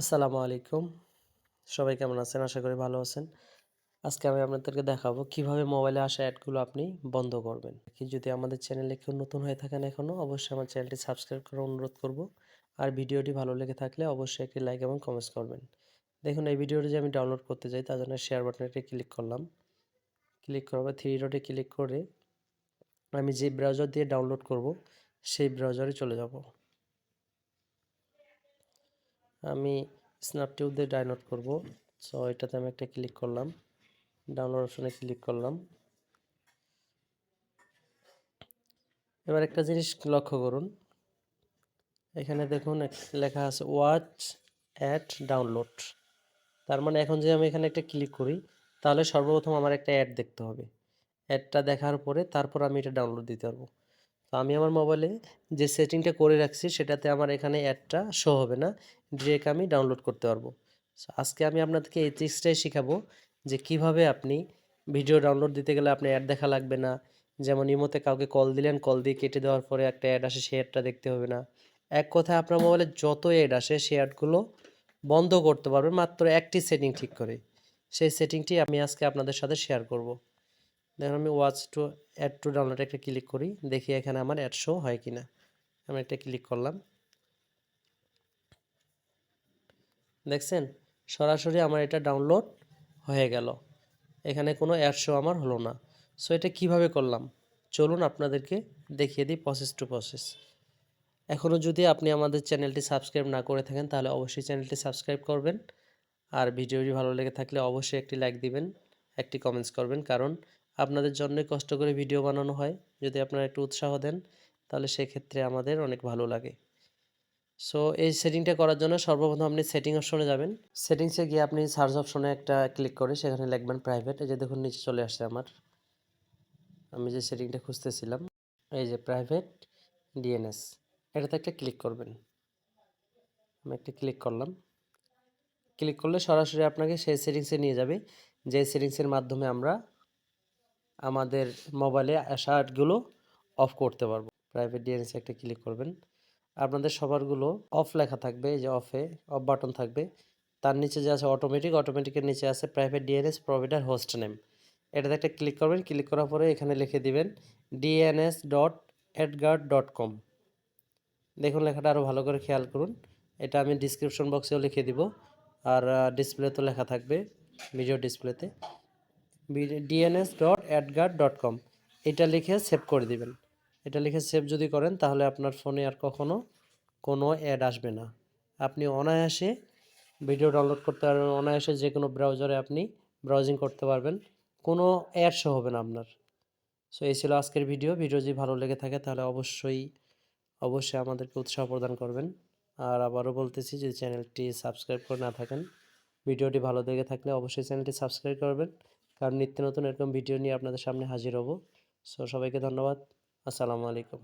আসসালামু আলাইকুম। সবাই কেমন আছেন? আশা করি ভালো আছেন। আজকে আমি আপনাদেরকে দেখাবো কীভাবে মোবাইলে আসা অ্যাডগুলো আপনি বন্ধ করবেন। কি যদি আমাদের চ্যানেলে কেউ নতুন হয়ে থাকেন এখনও অবশ্যই আমার চ্যানেলটি সাবস্ক্রাইব করার অনুরোধ করব। আর ভিডিওটি ভালো লেগে থাকলে অবশ্যই একটি লাইক এবং কমেন্টস করবেন। দেখুন, এই ভিডিওটি যে আমি ডাউনলোড করতে চাই তার জন্য শেয়ার বাটনটি ক্লিক করলাম। ক্লিক করার পর থ্রি ডটে ক্লিক করে আমি যে ব্রাউজার দিয়ে ডাউনলোড করব, সেই ব্রাউজারে চলে যাব। আমি স্ন্যাপটিউব দিয়ে ডাউনলোড করব। সো এটাতে আমি একটা ক্লিক করলাম। ডাউনলোড অপশনে ক্লিক করলাম। এবার একটা জিনিস লক্ষ্য করুন। এখানে দেখুন লেখা আছে ওয়াচ অ্যাড ডাউনলোড তার মানে এখন যে আমি এখানে একটা ক্লিক করি, তাহলে সর্বপ্রথম আমার একটা অ্যাড দেখতে হবে। অ্যাডটা দেখার পরে তারপর আমি এটা ডাউনলোড দিতে পারব। তো আমি আমার মোবাইলে যে সেটিংটা করে রাখছি, সেটাতে আমার এখানে অ্যাডটা শো হবে না ডিরেক্ট আমি ডাউনলোড করতে পারব। সো আজকে আমি আপনাদেরকে এই ট্রিক্সটাই শেখাবো যে কীভাবে আপনি ভিডিও ডাউনলোড দিতে গেলে আপনি অ্যাড দেখা লাগবে না। যেমন ইমোতে কাউকে কল দিলেন কল দিয়ে কেটে দেওয়ার পরে একটা অ্যাড আসে, সেই অ্যাডটা দেখতে হবে না। এক কথায় আপনার মোবাইলে যত অ্যাড আসে সেই অ্যাডগুলো বন্ধ করতে পারবেন মাত্র একটি সেটিং ঠিক করে। সেই সেটিংটি আমি আজকে আপনাদের সাথে শেয়ার করব। দেখুন আমি watch to add to download একটা ক্লিক করি, দেখি এখানে আমার অ্যাড শো হয় কি না আমি একটা ক্লিক করলাম। দেখছেন? সরাসরি আমার এটা ডাউনলোড হয়ে গেল। এখানে কোনো অ্যাড শো আমার হলো না। সো এটা কীভাবে করলাম? চলুন আপনাদেরকে দেখিয়ে দিই প্রসেস টু প্রসেস এখনও যদি আপনি আমাদের চ্যানেলটি সাবস্ক্রাইব না করে থাকেন, তাহলে অবশ্যই চ্যানেলটি সাবস্ক্রাইব করবেন। আর ভিডিওটি ভালো লেগে থাকলে অবশ্যই একটি লাইক দিবেন, একটি কমেন্টস করবেন। কারণ আপনাদের জন্যই কষ্ট করে ভিডিও বানানো হয়। যদি আপনারা একটু উৎসাহ দেন, তাহলে সেক্ষেত্রে আমাদের অনেক ভালো লাগে। সো এই সেটিংটা করার জন্য সর্বপ্রথম আপনি সেটিং অপশনে যাবেন। সেটিংসে গিয়ে আপনি সার্চ অপশনে একটা ক্লিক করে সেখানে লিখবেন প্রাইভেট। এই যে দেখুন, নিচে চলে আসছে আমার। আমি যে সেটিংটা খুঁজতেছিলাম, এই যে প্রাইভেট ডিএনএস, এটাতে একটা ক্লিক করবেন। আমি একটা ক্লিক করলাম। ক্লিক করলে সরাসরি আপনাকে সেই সেটিংসে নিয়ে যাবে। যে সেটিংসের মাধ্যমে আমরা আমাদের মোবাইলে অ্যাডগুলো অফ করতে পারব। প্রাইভেট ডিএনএসে একটা ক্লিক করবেন। আপনাদের সবারগুলো অফ লেখা থাকবে, এই যে অফে অফ বাটন থাকবে। তার নিচে যে আছে অটোমেটিক অটোমেটিকের নিচে আছে private DNS provider host name এটাতে একটা ক্লিক করবেন ক্লিক করার পরে এখানে লিখে দিবেন DNS dot AdGuard dot com দেখুন লেখাটা আরও ভালো করে খেয়াল করুন। এটা আমি ডিসক্রিপশন বক্সেও লিখে দিব। আর ডিসপ্লেতেও লেখা থাকবে ভিডিও ডিসপ্লেতে DNS dot AdGuard dot com এটা লিখে সেভ করে দিবেন। এটা লিখে সেভ যদি করেন, তাহলে আপনার ফোনে আর কখনো কোনো অ্যাড আসবে না। আপনি অনায়াসে ভিডিও ডাউনলোড করতে পারবেন অনায়াসে যে কোনো ব্রাউজারে আপনি ব্রাউজিং করতে পারবেন। কোনো অ্যাড শো হবে না আপনার। সো এই ছিল আজকের ভিডিও ভিডিও যদি ভালো লেগে থাকে, তাহলে অবশ্যই অবশ্যই আমাদেরকে উৎসাহ প্রদান করবেন। আর আবারও বলতেছি যদি চ্যানেলটি সাবস্ক্রাইব করে না থাকেন। ভিডিওটি ভালো লেগে থাকলে অবশ্যই চ্যানেলটি সাবস্ক্রাইব করবেন। কারণ নিত্য নতুন এরকম ভিডিও নিয়ে আপনাদের সামনে হাজির হব। সো সবাইকে ধন্যবাদ। আসসালামু আলাইকুম।